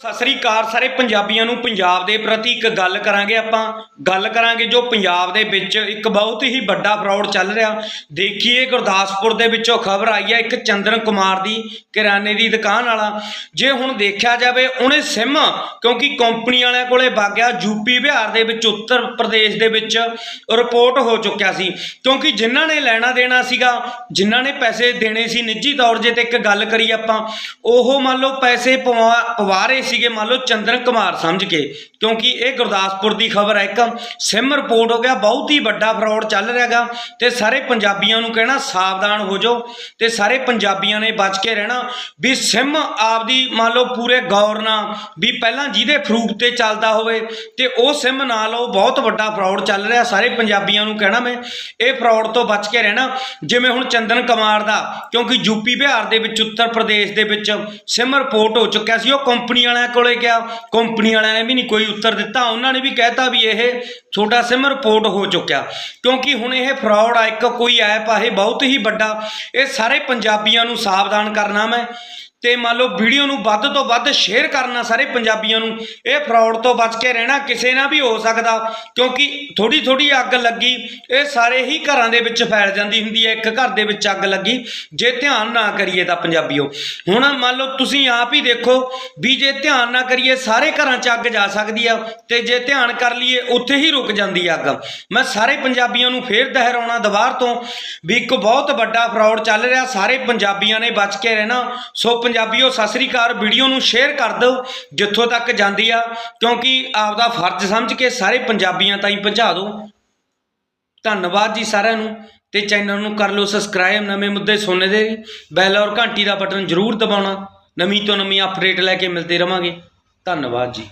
ਸਤਿ ਸ੍ਰੀ ਅਕਾਲ ਸਾਰੇ ਪੰਜਾਬੀਆਂ ਨੂੰ ਪੰਜਾਬ ਦੇ ਪ੍ਰਤੀ ਇੱਕ ਗੱਲ ਕਰਾਂਗੇ, ਆਪਾਂ ਗੱਲ ਕਰਾਂਗੇ ਜੋ ਪੰਜਾਬ ਦੇ ਵਿੱਚ ਇੱਕ ਬਹੁਤ ਹੀ ਵੱਡਾ ਫਰਾਡ ਚੱਲ ਰਿਹਾ। ਦੇਖੀਏ ਗੁਰਦਾਸਪੁਰ ਦੇ ਵਿੱਚੋਂ ਖਬਰ ਆਈ ਹੈ ਇੱਕ ਚੰਦਨ ਕੁਮਾਰ ਦੀ ਕਿਰਾਨੇ ਦੀ ਦੁਕਾਨ ਵਾਲਾ। ਜੇ ਹੁਣ ਦੇਖਿਆ ਜਾਵੇ ਉਹਨੇ ਸਿਮ, ਕਿਉਂਕਿ ਕੰਪਨੀ ਵਾਲਿਆਂ ਕੋਲੇ ਵਾਗਿਆ ਯੂਪੀ ਬਿਹਾਰ ਦੇ ਵਿੱਚ, ਉੱਤਰ ਪ੍ਰਦੇਸ਼ ਦੇ ਵਿੱਚ ਰਿਪੋਰਟ ਹੋ ਚੁੱਕਿਆ ਸੀ। ਕਿਉਂਕਿ ਜਿਨ੍ਹਾਂ ਨੇ ਲੈਣਾ ਦੇਣਾ ਸੀਗਾ, ਜਿਨ੍ਹਾਂ ਨੇ ਪੈਸੇ ਦੇਣੇ ਸੀ ਨਿੱਜੀ ਤੌਰ ਜੇ ਤੇ ਇੱਕ ਗੱਲ ਕਰੀ ਆਪਾਂ, ਉਹ ਮੰਨ ਲਓ ਪੈਸੇ ਪਵਾ ਪਵਾ ਰਹੇ ਸੀਗੇ, ਮੰਨ ਲਓ ਚੰਦਨ ਕੁਮਾਰ ਸਮਝ ਕੇ, ਕਿਉਂਕਿ ਇਹ ਗੁਰਦਾਸਪੁਰ ਦੀ ਖਬਰ ਹੈ। ਇੱਕ ਸਿਮ ਰਿਪੋਰਟ ਹੋ ਗਿਆ, ਬਹੁਤ ਹੀ ਵੱਡਾ ਫਰਾਡ ਚੱਲ ਰਿਹਾਗਾ ਤੇ ਸਾਰੇ ਪੰਜਾਬੀਆਂ ਨੂੰ ਕਹਿਣਾ, ਸਾਵਧਾਨ ਹੋ ਜਾਓ। ਤੇ ਸਾਰੇ ਪੰਜਾਬੀਆਂ ਨੇ ਬਚ ਕੇ ਰਹਿਣਾ। ਵੀ ਸਿਮ ਆਪਦੀ, ਮੰਨ ਲਓ ਪੂਰੇ ਗੌਰ ਨਾਲ, ਵੀ ਪਹਿਲਾਂ ਜਿਹਦੇ ਫਰੂਪ ਤੇ ਚੱਲਦਾ ਹੋਵੇ, ਤੇ ਉਹ ਸਿਮ ਨਾ ਲਓ ਬਹੁਤ ਵੱਡਾ ਫਰਾਡ ਚੱਲ ਰਿਹਾ। ਸਾਰੇ ਪੰਜਾਬੀਆਂ ਨੂੰ ਕਹਿਣਾ ਮੈਂ, ਇਹ ਫਰਾਡ ਤੋਂ ਬਚ ਕੇ ਰਹਿਣਾ। ਜਿਵੇਂ ਹੁਣ ਚੰਦਨ ਕੁਮਾਰ ਦਾ, ਕਿਉਂਕਿ ਯੂਪੀ ਬਿਹਾਰ ਦੇ ਵਿੱਚ, ਉੱਤਰ ਪ੍ਰਦੇਸ਼ ਦੇ ਵਿੱਚ ਸਿਮ ਰਿਪੋਰਟ ਹੋ ਚੁੱਕਿਆ ਸੀ। ਉਹ ਕੰਪਨੀ ਵਾਲਿਆਂ ਕੋਲੇ ਗਿਆ, ਕੰਪਨੀ ਵਾਲਿਆਂ ਨੇ ਵੀ ਨਹੀਂ ਕੋਈ ਉੱਤਰ ਦਿੱਤਾ, ਉਹਨਾਂ ਨੇ ਵੀ ਕਹਿਤਾ ਵੀ ਇਹ ਤੁਹਾਡਾ ਸਿਮ ਰਿਪੋਰਟ ਹੋ ਚੁੱਕਿਆ। ਕਿਉਂਕਿ ਹੁਣ ਇਹ ਫਰਾਡ ਆ, ਇੱਕ ਕੋਈ ਐਪ ਆ, ਇਹ ਬਹੁਤ ਹੀ ਵੱਡਾ। ਇਹ ਸਾਰੇ ਪੰਜਾਬੀਆਂ ਨੂੰ ਸਾਵਧਾਨ ਕਰਨਾ ਮੈਂ। ਤੇ ਮੰਨ ਲਓ ਵੀਡੀਓ ਨੂੰ ਵੱਧ ਤੋਂ ਵੱਧ ਸ਼ੇਅਰ ਕਰਨਾ ਸਾਰੇ ਪੰਜਾਬੀਆਂ ਨੂੰ। ਇਹ ਫਰਾਡ ਤੋਂ ਬਚ ਕੇ ਰਹਿਣਾ ਕਿਸੇ ਨਾਲ ਵੀ ਹੋ ਸਕਦਾ। ਕਿਉਂਕਿ ਥੋੜੀ ਥੋੜੀ ਅੱਗ ਲੱਗੀ, ਇਹ ਸਾਰੇ ਹੀ ਘਰਾਂ ਦੇ ਵਿੱਚ ਫੈਲ ਜਾਂਦੀ ਹੁੰਦੀ ਹੈ, ਇੱਕ ਘਰ ਦੇ ਵਿੱਚ ਅੱਗ ਲੱਗੀ। ਜੇ ਧਿਆਨ ਨਾ ਕਰੀਏ ਤਾਂ ਪੰਜਾਬੀਓ, ਹੁਣ ਮੰਨ ਲਓ ਤੁਸੀਂ ਆਪ ਹੀ ਦੇਖੋ ਵੀ ਜੇ ਧਿਆਨ ਨਾ ਕਰੀਏ, ਸਾਰੇ ਘਰਾਂ 'ਚ ਅੱਗ ਜਾ ਸਕਦੀ ਆ। ਤੇ ਜੇ ਧਿਆਨ ਕਰ ਲਈਏ, ਉੱਥੇ ਹੀ ਰੁਕ ਜਾਂਦੀ ਆ ਅੱਗ। ਮੈਂ ਸਾਰੇ ਪੰਜਾਬੀਆਂ ਨੂੰ ਫੇਰ ਦੁਹਰਾਉਣਾ ਦੁਬਾਰ ਤੋਂ ਵੀ ਇੱਕ ਬਹੁਤ ਵੱਡਾ ਫਰਾਡ ਚੱਲ ਰਿਹਾ। ਸਾਰੇ ਪੰਜਾਬੀਆਂ ਨੇ ਬਚ ਕੇ ਰਹਿਣਾ। ਸੋ ਪੰਜਾਬੀਓ, ਸਤਿ ਸ੍ਰੀ ਅਕਾਲ। ਵੀਡੀਓ ਨੂੰ ਸ਼ੇਅਰ ਕਰ ਦਿਓ, ਜਿੱਥੋਂ ਤੱਕ ਜਾਂਦੀ ਆ। ਕਿਉਂਕਿ ਆਪਦਾ ਫਰਜ਼ ਸਮਝ ਕੇ ਸਾਰੇ ਪੰਜਾਬੀਆਂ ਤਾਈਂ ਪਹੁੰਚਾ ਦਿਓ। ਧੰਨਵਾਦ ਜੀ ਸਾਰਿਆਂ ਨੂੰ। ਤੇ ਚੈਨਲ ਨੂੰ ਕਰ ਲਓ ਸਬਸਕ੍ਰਾਈਬ ਨਵੇਂ ਮੁੱਦੇ ਸੁਣਨੇ ਦੇ। ਬੈਲ ਔਰ ਘੰਟੀ ਦਾ ਬਟਨ ਜ਼ਰੂਰ ਦਬਾਉਣਾ। ਨਵੀਂ ਤੋਂ ਨਵੀਂ ਅਪਡੇਟ ਲੈ ਕੇ ਮਿਲਦੇ ਰਵਾਂਗੇ। ਧੰਨਵਾਦ ਜੀ।